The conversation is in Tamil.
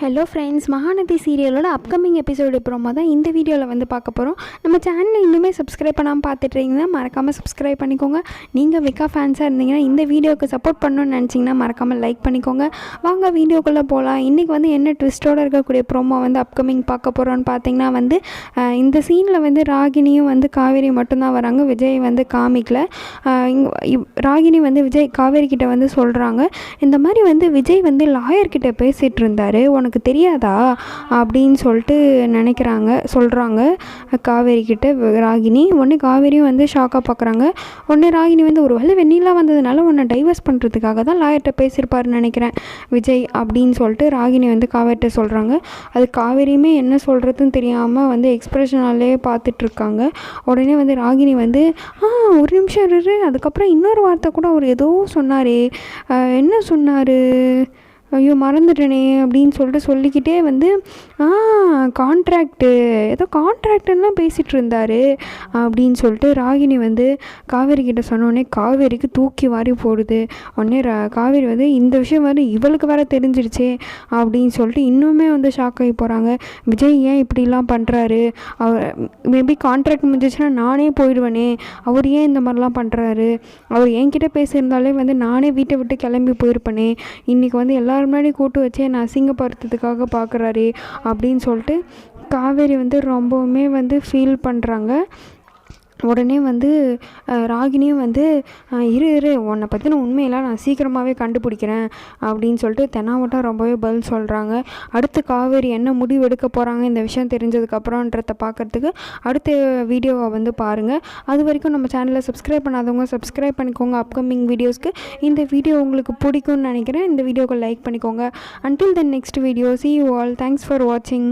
ஹலோ ஃப்ரெண்ட்ஸ் மகாநதி சீரியலோட அப்கமிங் எபிசோடு ப்ரோமோ தான் இந்த வீடியோவில் வந்து பார்க்க போகிறோம் நம்ம சேனலை இன்னுமே சப்ஸ்கிரைப் பண்ணாமல் பார்த்துட்டு மறக்காமல் சப்ஸ்கிரைப் பண்ணிக்கோங்க. நீங்கள் விக்கா ஃபேன்ஸாக இருந்தீங்கன்னா இந்த வீடியோவுக்கு சப்போர்ட் பண்ணணும்னு நினச்சிங்கன்னா மறக்காமல் லைக் பண்ணிக்கோங்க. வாங்க வீடியோக்குள்ளே போகலாம் இன்றைக்கி வந்து என்ன ட்விஸ்ட்டோடு இருக்கக்கூடிய ப்ரோமோ வந்து அப்கமிங் பார்க்க போகிறோன்னு பார்த்தீங்கன்னா வந்து இந்த சீனில் வந்து ராகினியும் வந்து காவேரி மட்டும்தான் வராங்க. விஜய் வந்து காமிக்கல. இவ்- ராகினி வந்து விஜய் காவேரி கிட்டே வந்து சொல்கிறாங்க இந்த மாதிரி வந்து விஜய் வந்து லாயர்கிட்ட பேசிகிட்டு இருந்தார். உனக்கு உனக்கு தெரியாதா அப்படின்னு சொல்லிட்டு நினைக்கிறாங்க சொல்கிறாங்க காவேரி கிட்ட ராகினி உடனே காவேரியும் வந்து ஷாக்காக பார்க்குறாங்க உடனே ராகினி வந்து ஒரு வேளை வெண்ணிலா வந்ததுனால உன்னை டைவர்ஸ் பண்ணுறதுக்காக தான் லாயர்கிட்ட பேசியிருப்பாருன்னு நினைக்கிறேன். விஜய் அப்படின்னு சொல்லிட்டு ராகினி வந்து காவேரிட்ட சொல்கிறாங்க அது காவேரியுமே என்ன சொல்கிறதுன்னு தெரியாமல் வந்து எக்ஸ்பிரஷனாலே பார்த்துட்ருக்காங்க உடனே வந்து ராகினி வந்து ஆ ஒரு நிமிஷம் இரு அதுக்கப்புறம் இன்னொரு வார்த்தை கூட அவர் ஏதோ சொன்னாரே. என்ன சொன்னார்? ஐயோ மறந்துட்டனே அப்படின்னு சொல்லிட்டு சொல்லிக்கிட்டே வந்து ஆ கான்ட்ராக்டு ஏதோ கான்ட்ராக்டுலாம் பேசிகிட்டு இருந்தார். அப்படின்னு சொல்லிட்டு ராகினி வந்து காவேரி கிட்ட சொன்னோடனே காவேரிக்கு தூக்கி வாரி போடுது. உடனே ரா காவேரி வந்து இந்த விஷயம் வந்து இவளுக்கு வேறு தெரிஞ்சிடுச்சே அப்படின்னு சொல்லிட்டு இன்னுமே வந்து ஷாக் ஆகி போகிறாங்க விஜய் ஏன் இப்படிலாம் பண்ணுறாரு அவர் மேபி கான்ட்ராக்ட் முடிஞ்சிச்சுன்னா நானே போயிடுவேனே. அவர் ஏன் இந்த மாதிரிலாம் பண்ணுறாரு அவர் என்கிட்ட பேசியிருந்தாலே வந்து நானே வீட்டை விட்டு கிளம்பி போயிருப்பேனே. இன்றைக்கி வந்து எல்லாரும் முன்னாடி கூட்டு வச்சு என்னை அசிங்கப்படுத்துறதுக்காக பார்க்குறாரே அப்படின்னு சொல்லிட்டு காவேரி வந்து ரொம்பவுமே வந்து ஃபீல் பண்ணுறாங்க உடனே வந்து ராகினியும் வந்து இரு இரு உன்னை பற்றின உண்மையெல்லாம் நான் சீக்கிரமாகவே கண்டுபிடிக்கிறேன் அப்படின்னு சொல்லிட்டு தென்னாவட்டம் ரொம்பவே பதில் சொல்கிறாங்க அடுத்து காவேரி என்ன முடிவு எடுக்க போகிறாங்க இந்த விஷயம் தெரிஞ்சதுக்கப்புறன்றத பார்க்குறதுக்கு அடுத்த வீடியோவை வந்து பாருங்கள் அது வரைக்கும் நம்ம சேனலை சப்ஸ்கிரைப் பண்ணாதவங்க சப்ஸ்கிரைப் பண்ணிக்கோங்க அப்கமிங் வீடியோஸ்க்கு இந்த வீடியோ உங்களுக்கு பிடிக்கும்னு நினைக்கிறேன். இந்த வீடியோக்கு லைக் பண்ணிக்கோங்க. Until then next video see you all thanks for வாட்சிங்